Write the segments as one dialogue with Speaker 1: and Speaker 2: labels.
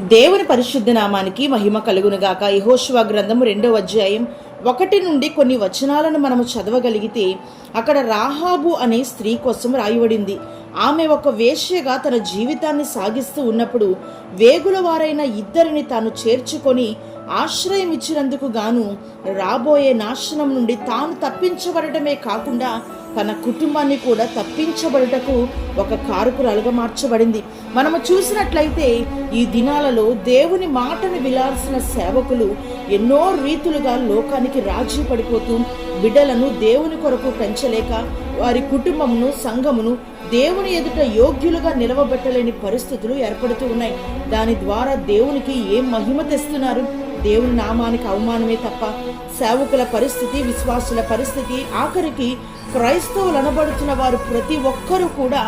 Speaker 1: దేవుని పరిశుద్ధ నామానికి మహిమ కలుగునుగాక. యహోశివ గ్రంథము రెండవ అధ్యాయం ఒకటి నుండి కొన్ని వచనాలను మనము చదవగలిగితే అక్కడ రాహాబు అనే స్త్రీ కోసం రాయబడింది. ఆమె ఒక వేశ్యగా తన జీవితాన్ని సాగిస్తూ ఉన్నప్పుడు వేగుల వారైన ఇద్దరిని తాను చేర్చుకొని ఆశ్రయం ఇచ్చినందుకు గాను రాబోయే నాశనం నుండి తాను తప్పించబడటమే కాకుండా తన కుటుంబాన్ని కూడా తప్పించబడుటకు ఒక కారుకురాలుగా మార్చబడింది. మనము చూసినట్లయితే ఈ దినాలలో దేవుని మాటను విలాల్సిన సేవకులు ఎన్నో రీతులుగా లోకానికి రాజీ పడిపోతూ బిడ్డలను దేవుని కొరకు పెంచలేక వారి కుటుంబమును సంఘమును దేవుని ఎదుట యోగ్యులుగా నిలవబెట్టలేని పరిస్థితులు ఏర్పడుతూ ఉన్నాయి. దాని ద్వారా దేవునికి ఏం మహిమ తెస్తున్నారు? దేవుని నామానికి అవమానమే తప్ప సేవకుల పరిస్థితి విశ్వాసుల పరిస్థితి ఆఖరికి క్రైస్తవులు అనబడుతున్న వారు ప్రతి ఒక్కరూ కూడా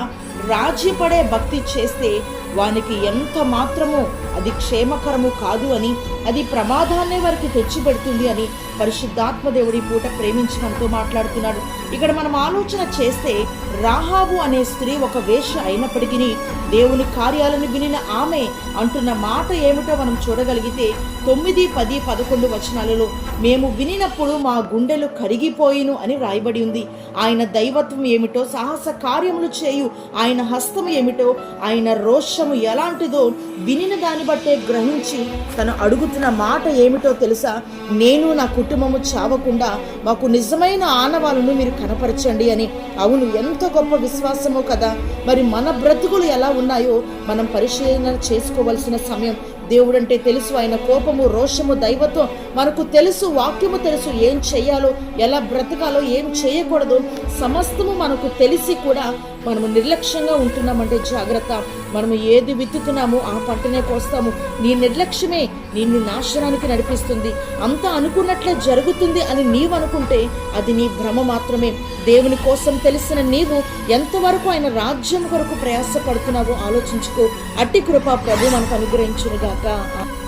Speaker 1: రాజీపడే భక్తి చేస్తే వానికి ఎంత మాత్రమో అది క్షేమకరము కాదు అని అది ప్రమాదాన్నే వారికి తెచ్చిపెడుతుంది అని పరిశుద్ధాత్మ దేవుడి పూట ప్రేమించి మనతో మాట్లాడుతున్నాడు. ఇక్కడ మనం ఆలోచన చేస్తే రాహాబు అనే స్త్రీ ఒక వేష అయినప్పటికీ దేవుని కార్యాలను వినిన ఆమె అంటున్న మాట ఏమిటో మనం చూడగలిగితే తొమ్మిది పది పదకొండు వచనాలలో మేము వినినప్పుడు మా గుండెలు కరిగిపోయిను అని రాయబడి ఉంది. ఆయన దైవత్వం ఏమిటో సాహస కార్యములు చేయు ఆయన హస్తం ఏమిటో ఆయన రోషము ఎలాంటిదో వినిన దాన్ని బట్టే గ్రహించి తను అడుగుతున్న మాట ఏమిటో తెలుసా? నేను నా కుటుంబము చావకుండా మాకు నిజమైన ఆనవాలను మీరు కనపరచండి అని. అవును ఎంత గొప్ప విశ్వాసమో కదా. మరి మన బ్రతుకులు ఎలా ఉన్నాయో మనం పరిశీలన చేసుకోవలసిన సమయం. దేవుడంటే తెలుసు ఆయన కోపము రోషము దైవత్వం. మనకు తెలుసు వాక్యము తెలుసు ఏం చేయాలో ఎలా బ్రతకాలో ఏం చేయకూడదు. సమస్తము మనకు తెలిసి కూడా మనము నిర్లక్ష్యంగా ఉంటున్నామంటే జాగ్రత్త. మనము ఏది విత్తుతున్నామో ఆ పంటనే కోస్తాము. నీ నిర్లక్ష్యమే నిన్ను నాశనానికి నడిపిస్తుంది. అంతా అనుకున్నట్లే జరుగుతుంది అని నీవు అనుకుంటే అది నీ భ్రమ మాత్రమే. దేవుని కోసం తెలిసిన నీవు ఎంతవరకు ఆయన రాజ్యం కొరకు ప్రయాసపడుతున్నావో ఆలోచించుకో. అట్టి కృప ప్రభు మనకు అనుగ్రహించునుగాక.